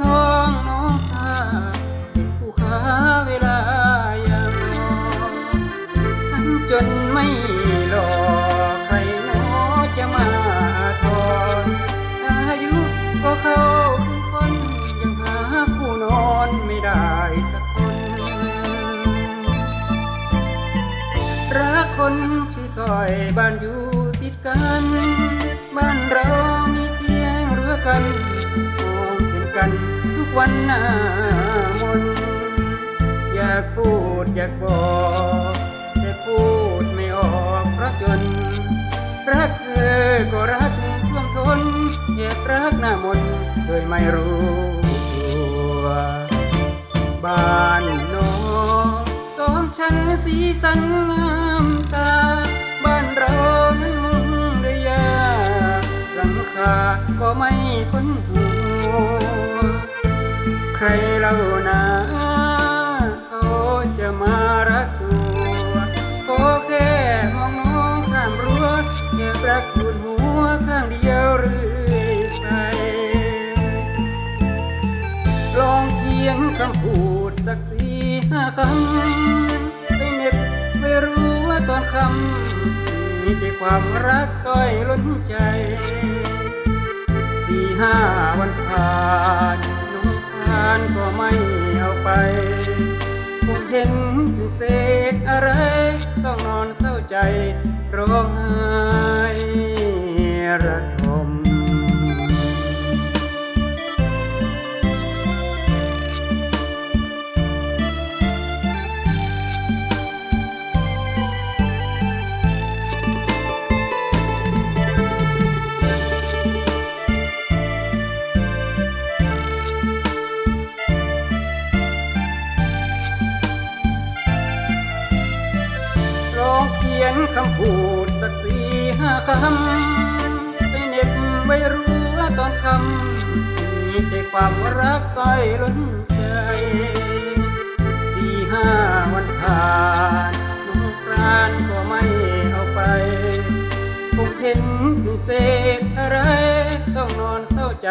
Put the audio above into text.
ท้องน้องหาผู้หาเวลาอย่างนั้นจนไม่รอใครหนอจะมาทอนอายุก็เข้าคนยังหาคู่นอนไม่ได้สักคน รักคนชื่อต่อยบ้านอยู่ติดกัน วันหน้ามนอยากพูดอยากบอกแต่พูดไม่ออกเพราะจน รักเธอก็รักท่วมทนแอบรักหน้ามนโดยไม่รู้ตัวบ้านนอสองชั้นสีสันงามตา บ้านเรานั้นมุงด้วยยาหลังคาก็ไม่พ้นหัว ใครเล่านาเขาจะมารักตัวขอแค่มองน้องข้ามรั้วแค่รักคุณหัวข้างเดียวเรือไปลองเขียนคำพูดสักสี่ห้าคำไปเน็บไม่รู้ว่าตอนคำมีใจความรักต้อยล้นใจสี่ห้าวันผ่าน คงเห็นเสกอะไร ต้องนอนเศร้าใจร้อง ยนคำพูดสักสี่ห้าคำไปเน็บไว้รู้ว่าตอนคำมีใจความรักต้อยล้นใจสี่ห้าวันผ่านน้องครานก็ไม่เอาไปคงเห็นเป็นเศษอะไร ต้องนอนเศร้าใจ